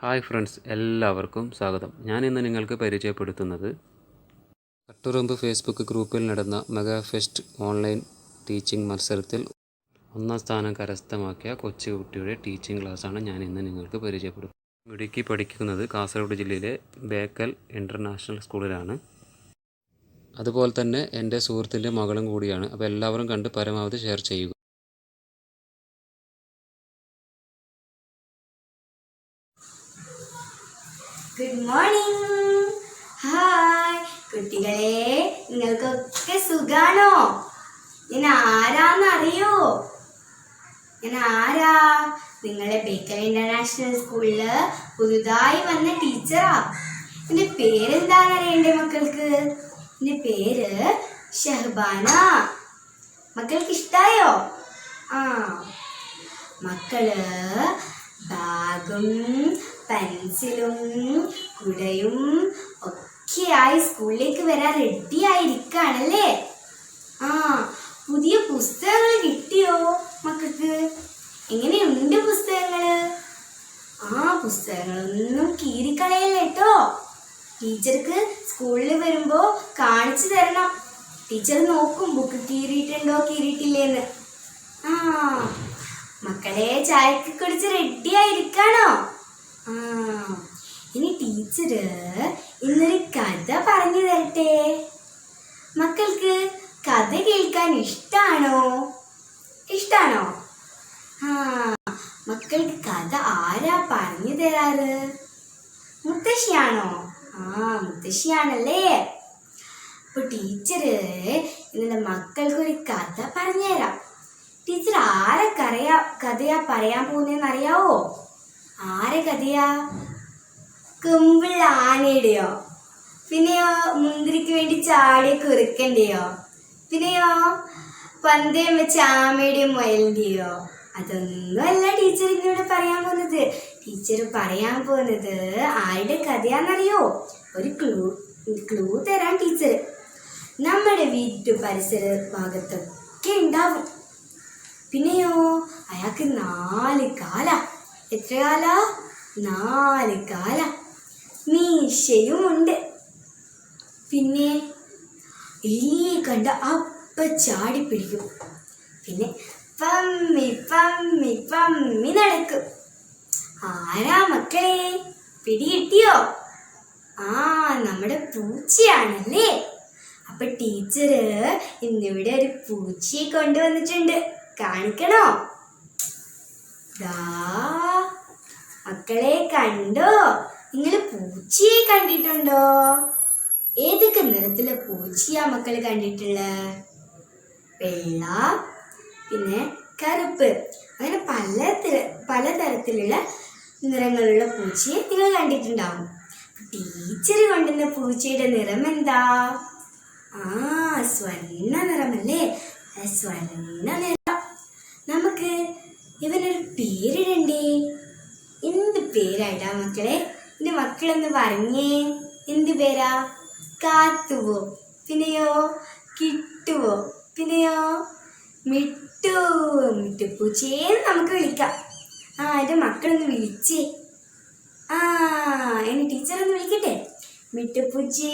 Hi friends എല്ലാവർക്കും സ്വാഗതം. ഞാൻ ഇന്ന് നിങ്ങൾക്ക് പരിചയപ്പെടുത്തുന്നത് കട്ടുറുമ്പ് ഫേസ്ബുക്ക് ഗ്രൂപ്പിൽ നടന്ന മെഗാ ഫെസ്റ്റ് ഓൺലൈൻ ടീച്ചിങ് മത്സരത്തിൽ ഒന്നാം സ്ഥാനം കരസ്ഥമാക്കിയ കൊച്ചു കുട്ടിയുടെ ടീച്ചിങ് ക്ലാസ്സാണ് ഞാൻ ഇന്ന് നിങ്ങൾക്ക് പരിചയപ്പെടുത്തുന്നത് ഇടുക്കി പഠിക്കുന്നത് കാസർഗോഡ് ജില്ലയിലെ ബേക്കൽ ഇന്റർനാഷണൽ സ്കൂളിലാണ്. അതുപോലെ തന്നെ എന്റെ സുഹൃത്തിന്റെ മകളും കൂടിയാണ്. അപ്പോൾ എല്ലാവരും കണ്ട് പരമാവധി ഷെയർ ചെയ്യുക. ഗുഡ് മോർണിംഗ് ഹായ് കുട്ടികളെ നിങ്ങൾക്കൊക്കെ സുഖാണോ? ഞാൻ ആരാന്നറിയോ? ഞാൻ ആരാ? നിങ്ങളെ ബേക്കൽ ഇന്റർനാഷണൽ സ്കൂളിൽ പുതുതായി വന്ന ടീച്ചറാ. എന്റെ പേരെന്താന്ന് അറിയണ്ടേ മക്കൾക്ക്? എന്റെ പേര് ഷഹബാന. മക്കൾക്ക് ഇഷ്ടായോ? ആ. മക്കൾ ബാഗും പെൻസിലും കുടയും ഒക്കെയായി സ്കൂളിലേക്ക് വരാൻ റെഡി ആയിരിക്കാണല്ലേ? ആ പുതിയ പുസ്തകങ്ങൾ കിട്ടിയോ മക്കൾക്ക്? എങ്ങനെയുണ്ട് പുസ്തകങ്ങൾ ആ പുസ്തകങ്ങളൊന്നും കീറിക്കളയല്ലേ കേട്ടോ ടീച്ചർക്ക് സ്കൂളിൽ വരുമ്പോ കാണിച്ചു തരണം. ടീച്ചർ നോക്കും ബുക്ക് കീറിയിട്ടുണ്ടോ കീറിയിട്ടില്ലേന്ന്. ആ മക്കളെ ചായക്ക് കുടിച്ച് റെഡി ആയിരിക്കാണോ? ആ ഇനി ടീച്ചറ് ഇന്നൊരു കഥ പറഞ്ഞു തരട്ടെ. മക്കൾക്ക് കഥ കേൾക്കാൻ ഇഷ്ടാണോ? ഇഷ്ടാണോ? ആ മക്കൾക്ക് കഥ ആരാ പറഞ്ഞു തരാറ്? മുത്തശ്ശിയാണോ? ആ മുത്തശ്ശിയാണല്ലേ. അപ്പൊ ടീച്ചറ് ഇന്നലെ മക്കൾക്ക് ഒരു കഥ പറഞ്ഞുതരാം. ടീച്ചർ ആരെ കറിയാ കഥയാ പറയാൻ പോകുന്നതെന്ന് അറിയാവോ ആരെ കഥയാ? കുമ്പിള്ള ആനയുടെയോ പിന്നെയോ മുന്തിരിക്ക് വേണ്ടി ചാടിയ കുറുക്കന്റെയോ? പിന്നെയോ പന്തയം വെച്ച ആമയുടെയും മുയലിന്റെയോ? അതൊന്നുമല്ല ടീച്ചർ ഇന്നിവിടെ പറയാൻ പോകുന്നത്. ടീച്ചർ പറയാൻ പോകുന്നത് ആരുടെ കഥയാണെന്നറിയോ? ഒരു ക്ലൂ ക്ലൂ തരാം ടീച്ചർ. നമ്മുടെ വീട്ടു പരിസര ഭാഗത്തൊക്കെ ഉണ്ടാവും. പിന്നെയോ അയാൾക്ക് നാല് കാല. എത്ര കാല നാല് കാല. മീശയും ഉണ്ട് പിന്നെ എലിയെ കണ്ട അപ്പ ചാടി പിടിക്കും. പിന്നെ പമ്മി പമ്മി പമ്മി നടക്കും. ആരാ മക്കളെ? പിടികിട്ടിയോ? ആ നമ്മുടെ പൂച്ചയാണല്ലേ? അപ്പൊ ടീച്ചറ് ഇന്നിവിടെ ഒരു പൂച്ചയെ കൊണ്ടുവന്നിട്ടുണ്ട്. കാണിക്കണോ? ദാ മക്കളെ കണ്ടോ? നിങ്ങൾ പൂച്ചയെ കണ്ടിട്ടുണ്ടോ? ഏതൊക്കെ നിറത്തിലെ പൂച്ചയാ മക്കൾ കണ്ടിട്ടുള്ളത് വെള്ള പിന്നെ കറുപ്പ്. അങ്ങനെ പല തിര- പലതരത്തിലുള്ള നിറങ്ങളുള്ള പൂച്ചയെ നിങ്ങൾ കണ്ടിട്ടുണ്ടാവും. ടീച്ചർ കൊണ്ടുവന്ന പൂച്ചയുടെ നിറം എന്താ? ആ സ്വർണ നിറമല്ലേ? സ്വർണ നിറം. നമുക്ക് ഇവനൊരു പേരിടണ്ടേ? എന്ത് പേരായിട്ടാ മക്കളെ? എന്റെ മക്കളെന്ന് പറഞ്ഞേ. എന്ത് പേരാ? കാത്തുവോ? പിന്നെയോ? കിട്ടുവോ? പിന്നെയോ? മിട്ടു മിട്ടുപൂച്ചേന്ന് നമുക്ക് വിളിക്കാം. ആ എന്റെ മക്കളൊന്ന് വിളിച്ചേ. ആ എന്റെ ടീച്ചറൊന്ന് വിളിക്കട്ടെ? മിട്ടുപൂച്ചേ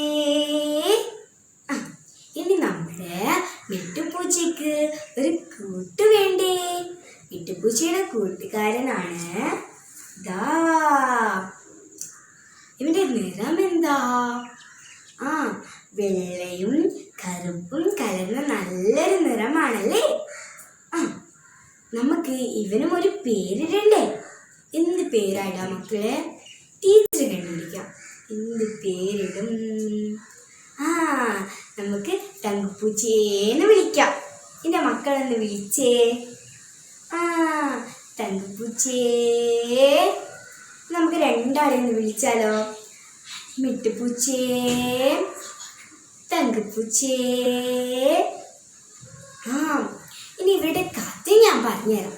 ആ ഇനി നമ്മുടെ മിട്ടുപൂച്ചയ്ക്ക് ഒരു കൂട്ട് വേണ്ടേ? മിട്ടുപൂച്ചയുടെ കൂട്ടുകാരനാണ് ദാ ഇവന്റെ നിറം എന്താ ആ വെള്ളയും കറുപ്പും കലർന്ന നല്ലൊരു നിറമാണല്ലേ? ആ നമുക്ക് ഇവനും ഒരു പേരിടണ്ടേ? എന്ത് പേരായിടാ മക്കളെ? ടീച്ചർ കണ്ടുപിടിക്കാം. എന്ത് പേരിടും? ആ നമുക്ക് തങ്കപ്പൂച്ചേന്ന് വിളിക്കാം. എന്റെ മക്കളെന്ന് വിളിച്ചേ? ആ തങ്കപ്പൂച്ചേ. നമുക്ക് രണ്ടാളെ ഒന്ന് വിളിച്ചാലോ? മിട്ടുപൂച്ചേ തങ്കപ്പൂച്ചേ. ആ ഇനി ഇവരുടെ കഥ ഞാൻ പറഞ്ഞുതരാം.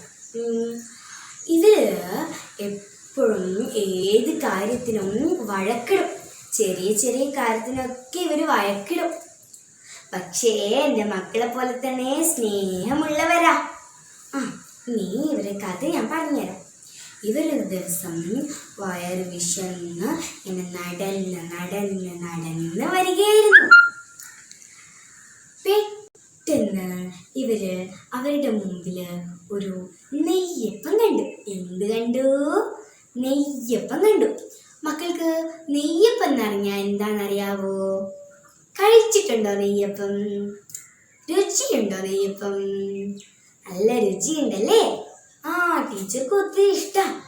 ഇത് എപ്പോഴും ഏത് കാര്യത്തിനും വഴക്കിടും. ചെറിയ ചെറിയ കാര്യത്തിനൊക്കെ ഇവർ വഴക്കിടും. പക്ഷേ എന്റെ മക്കളെ പോലെ തന്നെ സ്നേഹമുള്ളവരാ. ആ നീ ഇവരെ കഥ ഞാൻ പറഞ്ഞുതരാം. ഇവരൊരു ദിവസം വയറ് വിശന്ന് ഇങ്ങനെ നടന്ന് നടന്ന് നടന്ന് വരികയായിരുന്നു. പെട്ടെന്ന് ഇവർ അവരുടെ മുമ്പിൽ ഒരു നെയ്യപ്പം കണ്ടു. എന്ത് കണ്ടു? നെയ്യപ്പം കണ്ടു. മക്കൾക്ക് നെയ്യപ്പം എന്നറിഞ്ഞാൽ എന്താണെന്നറിയാവോ? കഴിച്ചിട്ടുണ്ടോ നെയ്യപ്പം? രുചിയുണ്ടോ നെയ്യപ്പം? നല്ല രുചിയുണ്ടല്ലേ? ആ ടീച്ചർക്ക് ഒത്തിരി ഇഷ്ടം.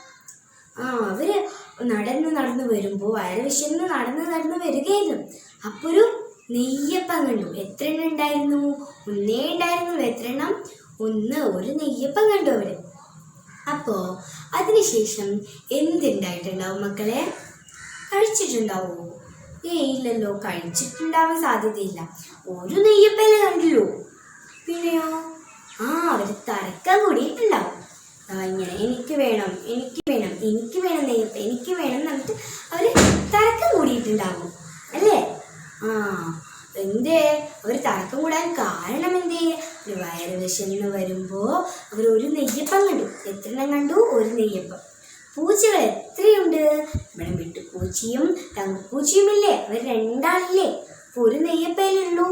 ആ അവർ നടന്ന് നടന്ന് വരുമ്പോൾ വയറ് വിശന്ന് നടന്ന് നടന്ന് വരികയായിരുന്നു. അപ്പോൾ ഒരു നെയ്യപ്പം കണ്ടു. എത്ര എണ്ണം ഉണ്ടായിരുന്നു? ഒന്നേ ഉണ്ടായിരുന്നു. എത്ര എണ്ണം ഒന്ന് ഒരു നെയ്യപ്പം കണ്ടു അവർ. അപ്പോ അതിനുശേഷം എന്തുണ്ടായിട്ടുണ്ടാവും മക്കളെ? കഴിച്ചിട്ടുണ്ടാവോ? ഏ ഇല്ലല്ലോ. കഴിച്ചിട്ടുണ്ടാവാൻ സാധ്യതയില്ല. ഒരു നെയ്യപ്പല്ലേ കണ്ടല്ലോ. പിന്നെയോ? ആ ഒരു തരക്കം കൂടി ആ, ഇങ്ങനെ എനിക്ക് വേണം എനിക്ക് വേണം എനിക്ക് വേണം നെയ്യപ്പം എനിക്ക് വേണം എന്നിട്ട് അവർ തരക്കം കൂടിയിട്ടുണ്ടാവും. അല്ലേ? ആ എന്തേ? അവർ തർക്കം കൂടാൻ കാരണം എന്തേ? ഒരു വയറ് വിശന്ന് വരുമ്പോ അവർ ഒരു നെയ്യപ്പം കണ്ടു. എത്ര എണ്ണം കണ്ടു? ഒരു നെയ്യപ്പം. പൂച്ചകൾ എത്രയുണ്ട്? ഇവിടെ വിട്ടുപൂച്ചയും തങ്കപ്പൂച്ചയും ഇല്ലേ അവർ രണ്ടാളില്ലേ? അപ്പൊ ഒരു നെയ്യപ്പല്ലേ ഉള്ളൂ.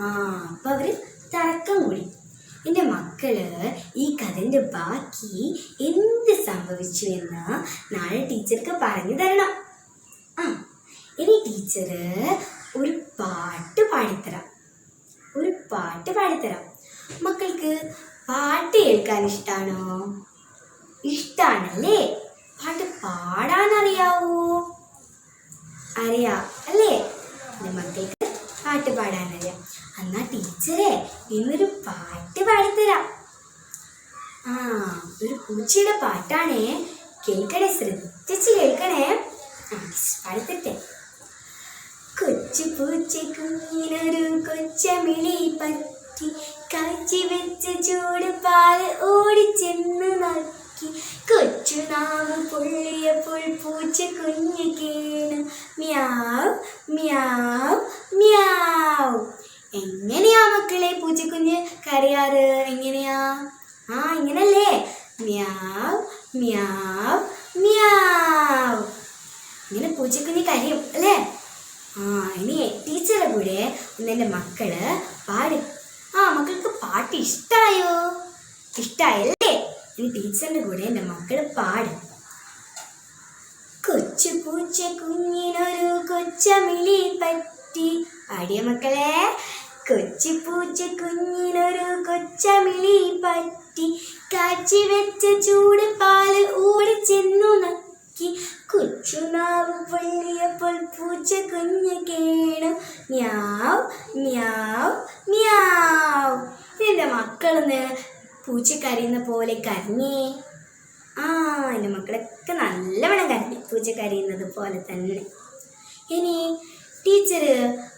ആ അപ്പൊ അവർ തർക്കം കൂടി. എന്റെ മക്കൾ ഈ കഥന്റെ ബാക്കി എന്ത് സംഭവിച്ചു എന്ന് നാളെ ടീച്ചർക്ക് പറഞ്ഞു തരണം. ആ ഇനി ടീച്ചർ ഒരു പാട്ട് പാടിത്തരാം. ഒരു പാട്ട് പാടിത്തരാം. മക്കൾക്ക് പാട്ട് കേൾക്കാൻ ഇഷ്ടമാണോ ഇഷ്ടമാണല്ലേ പാട്ട് പാടാൻ അറിയാവോ അറിയാം അല്ലേ? എന്റെ മക്കൾക്ക് പാട്ട് പാടാൻ എന്നാ ടീച്ചറെ ഇന്നൊരു പാട്ട് പാടിത്തരാം. ആ ഒരു പൂച്ചയുടെ പാട്ടാണേ. കേൾക്കണേ ശ്രദ്ധിച്ച് കേൾക്കണേ. പാടിത്തട്ടെ കൊച്ചു പൂച്ച കുഞ്ഞിനൊരു കൊച്ചമിളി പറ്റി കാച്ചി വെച്ച ചൂട് പാൽ ഓടിച്ചെന്ന് നക്കി. കൊച്ചു നാവ് പൊള്ളിയപ്പോൾ പൂച്ച കുഞ്ഞ് കേണു. മ്യാവ് മ്യാവ് മ്യാവ്. എങ്ങനെയാ മക്കളെ പൂച്ചക്കുഞ്ഞ്? കരയാറ്? എങ്ങനെയാ? ആ ഇങ്ങനല്ലേ. മ്യാവ് മ്യാവ് മ്യാവ്. ഇങ്ങനെ പൂച്ചക്കുഞ്ഞ് കരയും അല്ലേ? ആ ഇനി ടീച്ചറെ കൂടെ ഒന്ന് എന്റെ മക്കൾ പാടും. ആ മക്കൾക്ക് പാട്ട് ഇഷ്ടമായോ ഇഷ്ടമായല്ലേ ഇനി ടീച്ചറിന്റെ കൂടെ എന്റെ മക്കൾ പാടും. കൊച്ചു പൂച്ച കുഞ്ഞിനൊരു കൊച്ചമിളി പറ്റി. പാടിയ മക്കളെ? കൊച്ചു പൂച്ച കുഞ്ഞിനൊരു കൊച്ചമിളി പറ്റി. കാച്ചി വെച്ച ചൂട് പാൽ ഓടി ചെന്നു നക്കി. കൊച്ചുനാവ് പൊള്ളിയപ്പോൾ പൂച്ച കുഞ്ഞ് കേണു. മ്യാവ് മ്യാവ് മ്യാവ്. എന്റെ മക്കളൊന്ന് പൂച്ച കരയുന്ന പോലെ കരഞ്ഞേ. ആ എന്റെ മക്കളൊക്കെ നല്ലവണ്ണം കരഞ്ഞു പൂച്ച കരയുന്നത് പോലെ തന്നെ. ഇനി ടീച്ചർ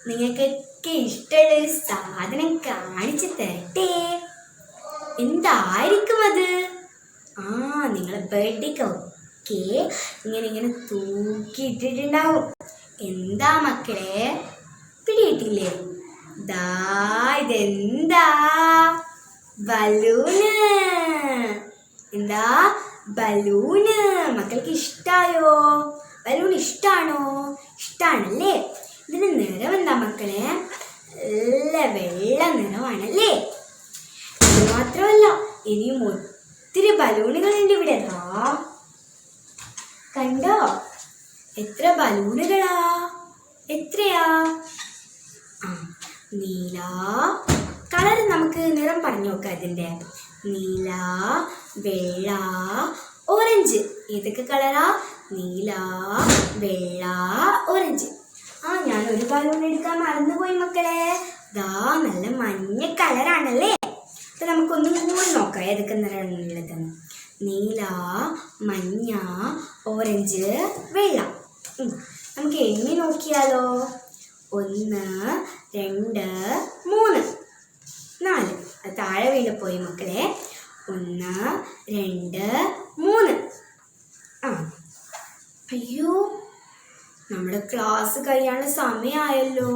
നിങ്ങൾക്കൊക്കെ ഇഷ്ടമുള്ള ഒരു സാധനം കാണിച്ചു തരട്ടെ? എന്തായിരിക്കും അത്? ആ നിങ്ങളെ ബർത്ത്ഡേക്ക് ഒക്കെ ഇങ്ങനെ ഇങ്ങനെ തൂക്കിയിട്ടിട്ടുണ്ടാവും. എന്താ മക്കളെ? പിടിയിട്ടില്ലേ ദാ ഇതെന്താ? ബലൂണ്. എന്താ? ബലൂണ്. മക്കൾക്ക് ഇഷ്ടായോ? ബലൂൺ ഇഷ്ടാണോ? ഇഷ്ടാണല്ലേ? ഇതിന് നിറം എന്താ മക്കളെ? നല്ല വെള്ള നിറമാണല്ലേ? ഇത് മാത്രമല്ല ഇനിയും ഒത്തിരി ബലൂണുകളുണ്ട് ഇവിടെ. കണ്ടോ? എത്ര ബലൂണുകളാ? എത്രയാ? നീല കളർ നമുക്ക് നിറം പറഞ്ഞു നോക്കാം ഇതിന്റെ നീല വെള്ള ഓറഞ്ച്. ഏതൊക്കെ കളറാ? നീല വെള്ള ഓറഞ്ച്. ഒരു ബലൂൺ എടുക്കാൻ മറന്നുപോയി മക്കളെ. ദാ നല്ല മഞ്ഞ കളറാണല്ലേ അപ്പൊ നമുക്കൊന്ന് കൂടി നോക്കാം. ഏതൊക്കെ നിറമുള്ളതെന്ന് നീല മഞ്ഞ ഓറഞ്ച് വെള്ള. നമുക്ക് എണ്ണി നോക്കിയാലോ? ഒന്ന് രണ്ട് മൂന്ന്. നാല്. അത് താഴെ വീണ് പോയി മക്കളെ. ഒന്ന് രണ്ട് മൂന്ന്. ആ. അയ്യോ. നമ്മുടെ ക്ലാസ് കഴിയാനുള്ള സമയമായല്ലോ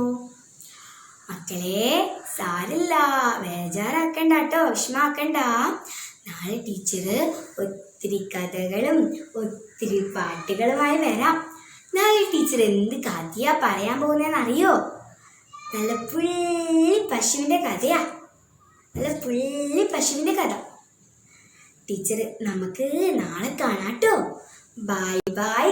മക്കളെ സാരില്ല. ബേജാറാക്കണ്ട കേട്ടോ വിഷമാക്കണ്ട. നാളെ ടീച്ചർ ഒത്തിരി കഥകളും ഒത്തിരി പാട്ടുകളുമായി വരാം. നാളെ ടീച്ചർ എന്ത് കഥയാ പറയാൻ പോകുന്നതെന്ന് അറിയോ നല്ല പുള്ളി പശുവിന്റെ കഥയാ. നല്ല പുള്ളി പശുവിന്റെ കഥ. ടീച്ചർ നമുക്ക് നാളെ കാണാട്ടോ ബൈ ബൈ